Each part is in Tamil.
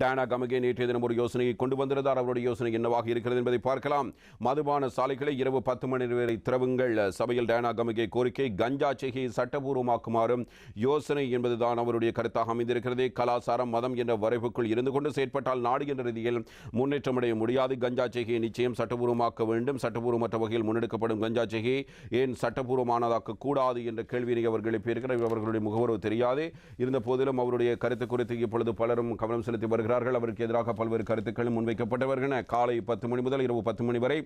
டேனா கமகே நேற்றைய தினம் ஒரு யோசனையை கொண்டு வந்திருந்தார். அவருடைய யோசனை என்னவாக இருக்கிறது என்பதை பார்க்கலாம். மதுபான சாலைகளை இரவு பத்து மணி வரை திறவுங்கள். சபையில் டேனா கமகே கோரிக்கை கஞ்சா செய்கையை சட்டபூர்வமாக்குமாறும் யோசனை என்பதுதான் அவருடைய கருத்தாக அமைந்திருக்கிறது. கலாச்சாரம் மதம் என்ற வரைவுக்குள் இருந்து கொண்டு செயற்பட்டால் நாடு என்ற ரீதியில் முன்னேற்றமடைய முடியாது. கஞ்சா செய்கையை நிச்சயம் சட்டபூர்வமாக்க வேண்டும். சட்டபூர்வமற்ற வகையில் முன்னெடுக்கப்படும் கஞ்சா செய்கையை ஏன் சட்டபூர்வமானதாக்க கூடாது என்ற கேள்வியை அவர்கள் எழுப்பியிருக்கிறார். அவர்களுடைய முகவரவு தெரியாது. இருந்த போதிலும் அவருடைய கருத்து குறித்து இப்பொழுது பலரும் கவனம் செலுத்தி வருகிறார்கள். அவருக்கு எதிராக பல்வேறு கருத்துக்களும் முன்வைக்கப்பட்டு வருகின்றன காலை பத்து மணி முதல் இரவு பத்து மணி வரை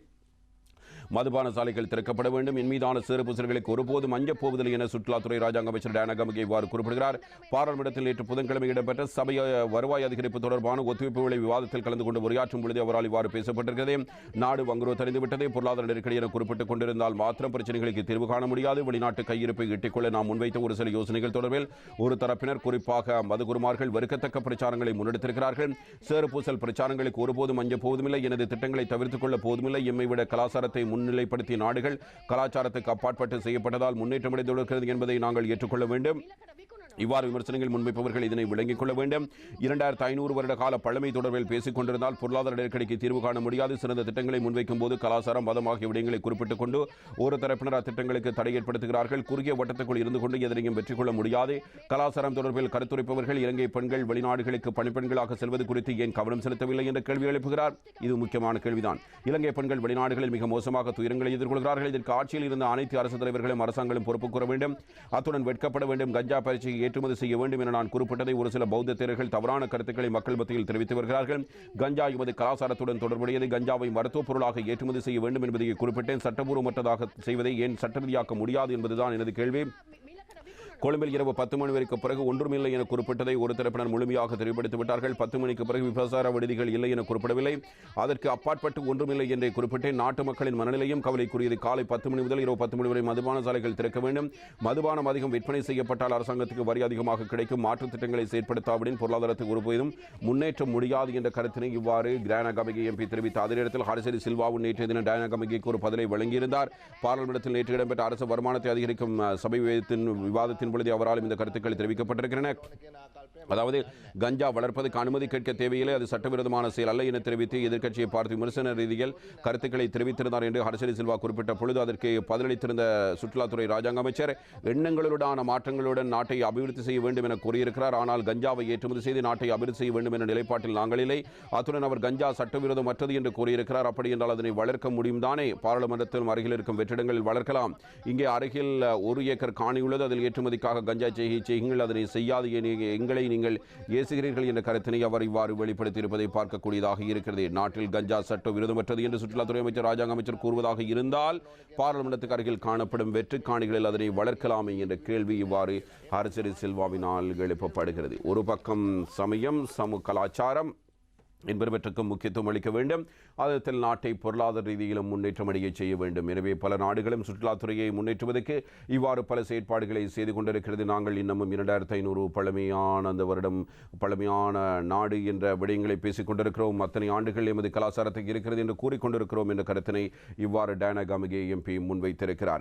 மதுபான சாலைகள் திறக்கப்பட வேண்டும். என் மீதான சிறப்பு சிறுகளுக்கு ஒருபோதும் அஞ்சப் போவதில்லை என சுற்றுலாத்துறை ராஜாங்க அமைச்சர் டேனா இவ்வாறு குறிப்பிடுகிறார். பாராளுமன்றத்தில் நேற்று புதன்கிழமை இடம்பெற்ற சபை வருவாய் அதிகரிப்பு தொடர்பான ஒத்துழைப்பு விலை விவாதத்தில் கலந்து கொண்டு உரையாற்றும் பொழுது அவரால் இவ்வாறு பேசப்பட்டிருக்கிறது. நாடு வங்குரோ தெரிந்துவிட்டது பொருளாதார நெருக்கடி என குறிப்பிட்டுக் கொண்டிருந்தால் மாத்திரம் பிரச்சனைகளுக்கு தீர்வு காண முடியாது. வெளிநாட்டு கையிருப்பை எட்டிக்கொள்ள நாம் முன்வைத்த ஒரு சில யோசனைகள் தொடர்பில் ஒரு தரப்பினர் குறிப்பாக மதுகுருமார்கள் வெறுக்கத்தக்க பிரச்சாரங்களை முன்னெடுத்திருக்கிறார்கள். சேறு பூசல் பிரச்சாரங்களுக்கு ஒருபோதும் அஞ்ச போவதுமில்லை. எனது திட்டங்களை தவிர்த்துக் கொள்ள போதுமில்லை எம்மை விட கலாச்சாரத்தை முன்னிலைப்படுத்திய நாடுகள் கலாச்சாரத்துக்கு அப்பாற்பட்டு செய்யப்பட்டதால் முன்னேற்றமடைந்துள்ளது என்பதை நாங்கள் ஏற்றுக்கொள்ள வேண்டும். இவ்வாறு விமர்சனங்கள் முன்வைப்பவர்கள் இதனை விளங்கிக் கொள்ள வேண்டும். இரண்டாயிரத்து ஐநூறு வருட கால பழமை தொடர்பில் பேசிக் கொண்டிருந்தால் பொருளாதார நெருக்கடிக்கு தீர்வு காண முடியாது. சிறந்த திட்டங்களை முன்வைக்கும் போது கலாச்சாரம் மதம் ஆகிய விடயங்களை குறிப்பிட்டுக் கொண்டு ஒரு தரப்பினர் அத்திட்டங்களுக்கு தடை ஏற்படுத்துகிறார்கள். குறுகிய வட்டத்துக்குள் இருந்து கொண்டு எதனையும் வெற்றி கொள்ள முடியாது. கலாச்சாரம் தொடர்பில் கருத்துரைப்பவர்கள் இலங்கை பெண்கள் வெளிநாடுகளுக்கு பணிப்பெண்களாக செல்வது குறித்து ஏன் கவனம் செலுத்தவில்லை என்ற கேள்வி எழுப்புகிறார்? இது முக்கியமான கேள்விதான். இலங்கை பெண்கள் வெளிநாடுகளில் மிக மோசமாக துயரங்களை எதிர்கொள்கிறார்கள். இதற்கு ஆட்சியில் இருந்த அனைத்து அரசு தலைவர்களும் அரசாங்களும் பொறுப்பு கூற வேண்டும். அத்துடன் வெட்கப்பட வேண்டும். கஞ்சா பயிற்சியை ஏற்றுமதி செய்ய வேண்டும் என நான் குறிப்பிட்டதை ஒரு சில பௌத்த தேரர்கள் தவறான கருத்துக்களை மக்கள் மத்தியில் தெரிவித்து வருகிறார்கள். கஞ்சா எமது கலாச்சாரத்துடன் தொடர்புடையது. கஞ்சாவை மருத்துவ பொருளாக ஏற்றுமதி செய்ய வேண்டும் என்பதை குறிப்பிட்டேன். சட்டபூர்வமற்றதாக செய்வதை ஏன் சட்டரீதியாக்க முடியாது என்பதுதான் எனது கேள்வி. கொழும்பில் இரவு பத்து மணி வரைக்கு பிறகு ஒன்றுமில்லை என குறிப்பிட்டதை ஒரு தரப்பினர் முழுமையாக தெளிவுபடுத்தி விட்டார்கள். பத்து மணிக்கு பிறகு விபசார விடுதிகள் இல்லை என குறிப்பிடவில்லை. அதற்கு அப்பாற்பட்டு ஒன்றுமில்லை என்றே குறிப்பிட்டேன். நாட்டு மக்களின் மனநிலையும் கவலைக்குரியது. காலை பத்து மணி முதல் இரவு பத்து மணி வரை மதுபான சாலைகள் திறக்க வேண்டும். மதுபானம் அதிகம் விற்பனை செய்யப்பட்டால் அரசாங்கத்துக்கு வரி அதிகமாக கிடைக்கும். மாற்றுத் திட்டங்களை செயற்படுத்தாவிடின் பொருளாதாரத்துக்கு ஒருபோதும் முன்னேற்றம் முடியாது என்ற கருத்தினை இவ்வாறு கிரானா கமிகை எம்பி தெரிவித்த அதே நேரத்தில் ஹரிசரி சில்வாவும் நேற்றைய தினம் டயனா கமிகைக்கு ஒரு பதிலை வழங்கியிருந்தார். பாராளுமன்றத்தில் நேற்று இடம்பெற்ற அரசு வருமானத்தை அதிகரிக்கும் சபை விவாதத்தின் பொழுது அவராலும் இந்த கருத்துக்கள் தெரிவிக்கப்பட்டிருக்கின்றன. அதாவது கஞ்சா வளர்ப்பதற்கு அனுமதி கேட்க தேவையில்லை அது சட்டவிரோதமான செயல் அல்ல என தெரிவித்து எதிர்க்கட்சியை பார்த்து விமர்சன ரீதியில் கருத்துக்களை தெரிவித்திருந்தார் என்று ஹர்ஷரி சில்வா குறிப்பிட்ட பொழுது அதற்கு பதிலளித்திருந்த சுற்றுலாத்துறை ராஜாங்க அமைச்சர் எண்ணங்களுடனான மாற்றங்களுடன் நாட்டை அபிவிருத்தி செய்ய வேண்டும் என கூறியிருக்கிறார். ஆனால் கஞ்சாவை ஏற்றுமதி செய்து நாட்டை அபிவிருத்தி செய்ய வேண்டும் என்ற நிலைப்பாட்டில் நாங்கள் இல்லை. அத்துடன் அவர் கஞ்சா சட்டவிரோதமற்றது என்று கூறியிருக்கிறார். அப்படி என்றால் அதனை வளர்க்க முடியும் தானே? பாராளுமன்றத்திலும் அருகில் இருக்கும் வெற்றிடங்களில் வளர்க்கலாம். இங்கே அருகில் ஒரு ஏக்கர் காணி உள்ளது. அதில் ஏற்றுமதிக்காக கஞ்சா செய்கை செய்யுங்கள் அதனை செய்யாது எங்களை நீங்கள் ஏசுகிறீர்கள் என்ற கருத்தினை அவர் இவ்வாறு வெளிப்படுத்தியிருப்பதை பார்க்கக்கூடியதாக இருக்கிறது. நாட்டில் கஞ்சா சட்டம் விரோதமற்றது என்று சுற்றுலாத்துறை அமைச்சர் ராஜாங்க அமைச்சர் கூறுவதாக இருந்தால் பாராளுமன்றத்துக்கு அருகில் காணப்படும் வெற்றுக் காணிகளில் அதனை வளர்க்கலாமே என்ற கேள்வி இவ்வாறு அரசரி செல்வாவினால் எழுப்பப்படுகிறது. ஒரு பக்கம் சமயம் சமூக கலாச்சாரம் என்பவற்றுக்கும் முக்கியத்துவம் அளிக்க வேண்டும். அதத்தில் நாட்டை பொருளாதார ரீதியிலும் முன்னேற்றம் அடைய செய்ய வேண்டும். எனவே பல நாடுகளும் சுற்றுலாத்துறையை முன்னேற்றுவதற்கு இவ்வாறு பல செயற்பாடுகளை செய்து கொண்டிருக்கிறது. நாங்கள் இன்னமும் இரண்டாயிரத்து ஐநூறு பழமையான அந்த வருடம் பழமையான நாடு என்ற விடயங்களை பேசிக் கொண்டிருக்கிறோம். அத்தனை ஆண்டுகள் எமது கலாச்சாரத்துக்கு இருக்கிறது என்று கூறிக்கொண்டிருக்கிறோம் என்ற கருத்தினை இவ்வாறு டயனா காமிகே எம்பி முன்வைத்திருக்கிறார்.